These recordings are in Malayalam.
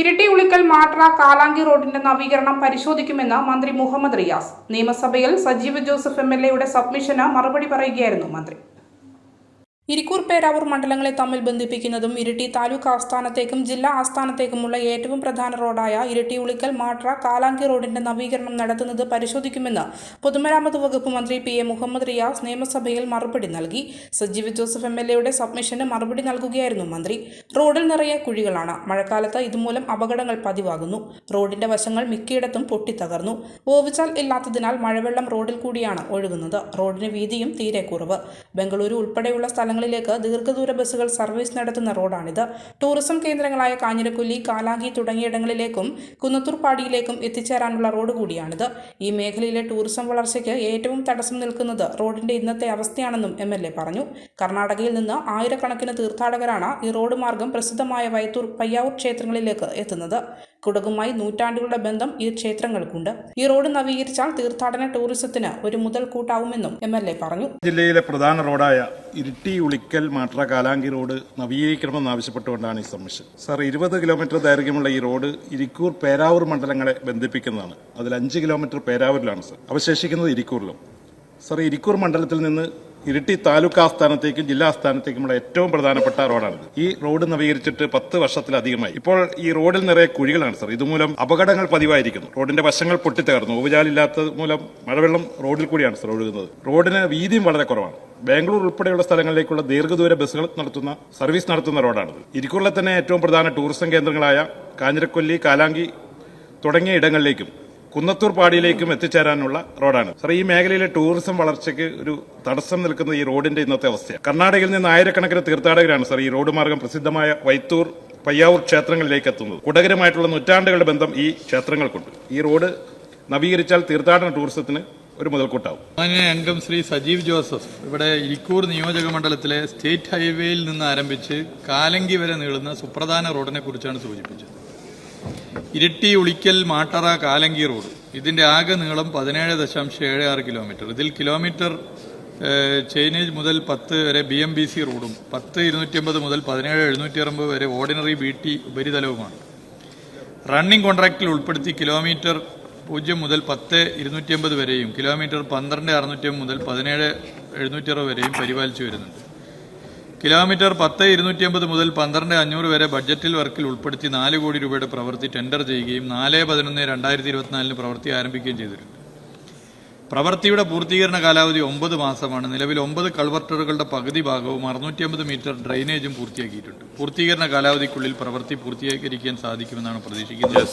ഇരിട്ടി ഉളിക്കൽ മാട്ര കാലാങ്കി റോഡിന്റെ നവീകരണം പരിശോധിക്കുമെന്ന് മന്ത്രി മുഹമ്മദ് റിയാസ്. നിയമസഭയിൽ സജീവ് ജോസഫ് എം എൽ എയുടെ സബ്മിഷന് മറുപടി പറയുകയായിരുന്നു മന്ത്രി. ഇരിക്കൂർ പേരാവൂർ മണ്ഡലങ്ങളെ തമ്മിൽ ബന്ധിപ്പിക്കുന്നതും ഇരിട്ടി താലൂക്ക് ആസ്ഥാനത്തേക്കും ജില്ലാ ആസ്ഥാനത്തേക്കുമുള്ള ഏറ്റവും പ്രധാന റോഡായ ഇരിട്ടി ഉളിക്കൽ മാട്ര കാലാങ്കി റോഡിന്റെ നവീകരണം നടത്തുന്നത് പരിശോധിക്കുമെന്ന് പൊതുമരാമത്ത് വകുപ്പ് മന്ത്രി പി എ മുഹമ്മദ് റിയാസ് നിയമസഭയിൽ മറുപടി നൽകി. സജീവ് ജോസഫ് എം എൽ എയുടെ സബ്മിഷന് മറുപടി നൽകുകയായിരുന്നു മന്ത്രി. റോഡിൽ നിറയെ കുഴികളാണ്. മഴക്കാലത്ത് ഇതുമൂലം അപകടങ്ങൾ പതിവാകുന്നു. റോഡിന്റെ വശങ്ങൾ മിക്കയിടത്തും പൊട്ടിത്തകർന്നു. ഓവിച്ചാൽ ഇല്ലാത്തതിനാൽ മഴവെള്ളം റോഡിൽ കൂടിയാണ് ഒഴുകുന്നത്. റോഡിന് വീതിയും തീരെ കുറവ്. ബംഗളൂരു ഉൾപ്പെടെയുള്ള സ്ഥലങ്ങളിലേക്ക് ദീർഘദൂര ബസ്സുകൾ സർവീസ് നടത്തുന്ന റോഡാണിത്. ടൂറിസം കേന്ദ്രങ്ങളായ കാഞ്ഞിരക്കൊല്ലി കാലാങ്കി തുടങ്ങിയിടങ്ങളിലേക്കും കുന്നത്തൂർപ്പാടിയിലേക്കും എത്തിച്ചേരാനുള്ള റോഡ് കൂടിയാണിത്. ഈ മേഖലയിലെ ടൂറിസം വളർച്ചയ്ക്ക് ഏറ്റവും തടസ്സം നിൽക്കുന്നത് റോഡിന്റെ ഇന്നത്തെ അവസ്ഥയാണെന്നും എം പറഞ്ഞു. കർണാടകയിൽ നിന്ന് ആയിരക്കണക്കിന് തീർത്ഥാടകരാണ് ഈ റോഡ് മാർഗം പ്രസിദ്ധമായ വയത്തൂർ പയ്യാവൂർ ക്ഷേത്രങ്ങളിലേക്ക് എത്തുന്നത്. കുടകുമായി നൂറ്റാണ്ടുകളുടെ ബന്ധം ഈ ക്ഷേത്രങ്ങൾക്കുണ്ട്. ഈ റോഡ് നവീകരിച്ചാൽ തീർത്ഥാടന ടൂറിസത്തിന് ഒരു മുതൽക്കൂട്ടാവുമെന്നും എം എൽ എ പറഞ്ഞു. ജില്ലയിലെ പ്രധാന റോഡായ ഇരിട്ടി ഉളിക്കൽ മാട്ര കാലാങ്കി റോഡ് നവീകരിക്കണമെന്നാവശ്യപ്പെട്ടുകൊണ്ടാണ് ഈ സബ്മിഷൻ സാർ ഇരുപത് കിലോമീറ്റർ ദൈർഘ്യമുള്ള ഈ റോഡ് ഇരിക്കൂർ പേരാവൂർ മണ്ഡലങ്ങളെ ബന്ധിപ്പിക്കുന്നതാണ്. അതിൽ അഞ്ച് കിലോമീറ്റർ പേരാവൂരിലാണ് സർ. അവശേഷിക്കുന്നത് ഇരിക്കൂറിലും. സാർ ഇരിക്കൂർ മണ്ഡലത്തിൽ നിന്ന് ഇരിട്ടി താലൂക്ക് ആസ്ഥാനത്തേക്കും ജില്ലാ ആസ്ഥാനത്തേക്കുമുള്ള ഏറ്റവും പ്രധാനപ്പെട്ട റോഡാണിത്. ഈ റോഡ് നവീകരിച്ചിട്ട് പത്ത് വർഷത്തിലധികമായി. ഇപ്പോൾ ഈ റോഡിൽ നിറയെ കുഴികളാണ് സർ. ഇതുമൂലം അപകടങ്ങൾ പതിവായിരിക്കുന്നു. റോഡിന്റെ വശങ്ങൾ പൊട്ടിത്തകർന്നു. ഓവുചാലില്ലാത്തത് മൂലം മഴവെള്ളം റോഡിൽ കൂടിയാണ് സർ ഒഴുകുന്നത്. റോഡിന് വീതിയും വളരെ കുറവാണ്. ബാംഗ്ലൂർ ഉൾപ്പെടെയുള്ള സ്ഥലങ്ങളിലേക്കുള്ള ദീർഘദൂര ബസ്സുകൾ നടത്തുന്ന സർവീസ് നടത്തുന്ന റോഡാണിത്. ഇരിക്കൂറിലെ തന്നെ ഏറ്റവും പ്രധാന ടൂറിസം കേന്ദ്രങ്ങളായ കാഞ്ഞിരക്കൊല്ലി കാലാങ്കി തുടങ്ങിയ ഇടങ്ങളിലേക്കും കുന്നത്തൂർ പാടിയിലേക്കും എത്തിച്ചേരാനുള്ള റോഡാണ്. സാർ ഈ മേഖലയിലെ ടൂറിസം വളർച്ചയ്ക്ക് ഒരു തടസ്സം നിൽക്കുന്ന ഈ റോഡിന്റെ ഇന്നത്തെ അവസ്ഥയാണ്. കർണാടകയിൽ നിന്ന് ആയിരക്കണക്കിന് തീർത്ഥാടകരാണ് സാർ ഈ റോഡ് മാർഗം പ്രസിദ്ധമായ വൈത്തൂർ പയ്യാവൂർ ക്ഷേത്രങ്ങളിലേക്ക് എത്തുന്നത്. കുടകരമായിട്ടുള്ള നൂറ്റാണ്ടുകളുടെ ബന്ധം ഈ ക്ഷേത്രങ്ങൾക്കുണ്ട്. ഈ റോഡ് നവീകരിച്ചാൽ തീർത്ഥാടന ടൂറിസത്തിന് ഒരു മുതൽക്കൂട്ടാവും. മാന്യ അംഗം ശ്രീ സജീവ് ജോസഫ് ഇവിടെ ഇരിക്കൂർ നിയോജക മണ്ഡലത്തിലെ സ്റ്റേറ്റ് ഹൈവേയിൽ നിന്ന് ആരംഭിച്ച് കാലങ്കി വരെ നീളുന്ന സുപ്രധാന റോഡിനെ കുറിച്ചാണ് സൂചിപ്പിച്ചത്. ഇരിട്ടി ഉളിക്കൽ മാട്ടറ കാലങ്കി റോഡ്. ഇതിന്റെ ആകെ നീളം പതിനേഴ് ദശാംശം ഏഴ് ആറ് കിലോമീറ്റർ. ഇതിൽ കിലോമീറ്റർ ചൈനേജ് മുതൽ പത്ത് വരെ ബി എം ബി സി റോഡും പത്ത് ഇരുന്നൂറ്റി അമ്പത് മുതൽ പതിനേഴ് എഴുന്നൂറ്റി അറുപത് വരെ ഓർഡിനറി ബി ടി ഉപരിതലവുമാണ്. റണ്ണിംഗ് കോൺട്രാക്റ്റിൽ ഉൾപ്പെടുത്തി കിലോമീറ്റർ പൂജ്യം മുതൽ പത്ത് ഇരുന്നൂറ്റി അമ്പത് വരെയും കിലോമീറ്റർ പന്ത്രണ്ട് അറുന്നൂറ്റി മുതൽ പതിനേഴ് എഴുന്നൂറ്റി അറുപത് വരെയും പരിപാലിച്ചു വരുന്നുണ്ട്. കിലോമീറ്റർ പത്ത് ഇരുന്നൂറ്റി അമ്പത് മുതൽ പന്ത്രണ്ട് അഞ്ഞൂറ് വരെ ബഡ്ജറ്റിൽ വർക്കിൽ ഉൾപ്പെടുത്തി നാല് കോടി രൂപയുടെ പ്രവൃത്തി ടെൻഡർ ചെയ്യുകയും നാല് പതിനൊന്ന് രണ്ടായിരത്തി ഇരുപത്തിനാലിന് പ്രവൃത്തി ആരംഭിക്കുകയും ചെയ്തിട്ടുണ്ട്. പ്രവൃത്തിയുടെ പൂർത്തീകരണ കാലാവധി ഒമ്പത് മാസമാണ്. നിലവിൽ ഒമ്പത് കൾവർട്ടറുകളുടെ പകുതി ഭാഗവും അറുന്നൂറ്റി അമ്പത് മീറ്റർ ഡ്രൈനേജും പൂർത്തിയാക്കിയിട്ടുണ്ട്. പൂർത്തീകരണ കാലാവധിക്കുള്ളിൽ പ്രവൃത്തി പൂർത്തീകരിക്കാൻ സാധിക്കുമെന്നാണ് പ്രതീക്ഷിക്കുന്നത്.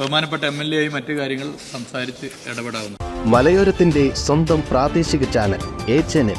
ബഹുമാനപ്പെട്ട എം എൽ എയും മറ്റു കാര്യങ്ങൾ സംസാരിച്ച് ഇടപെടാവുന്നത് മലയോരത്തിന്റെ സ്വന്തം പ്രാദേശിക ചാനൽ എ ചാനൽ.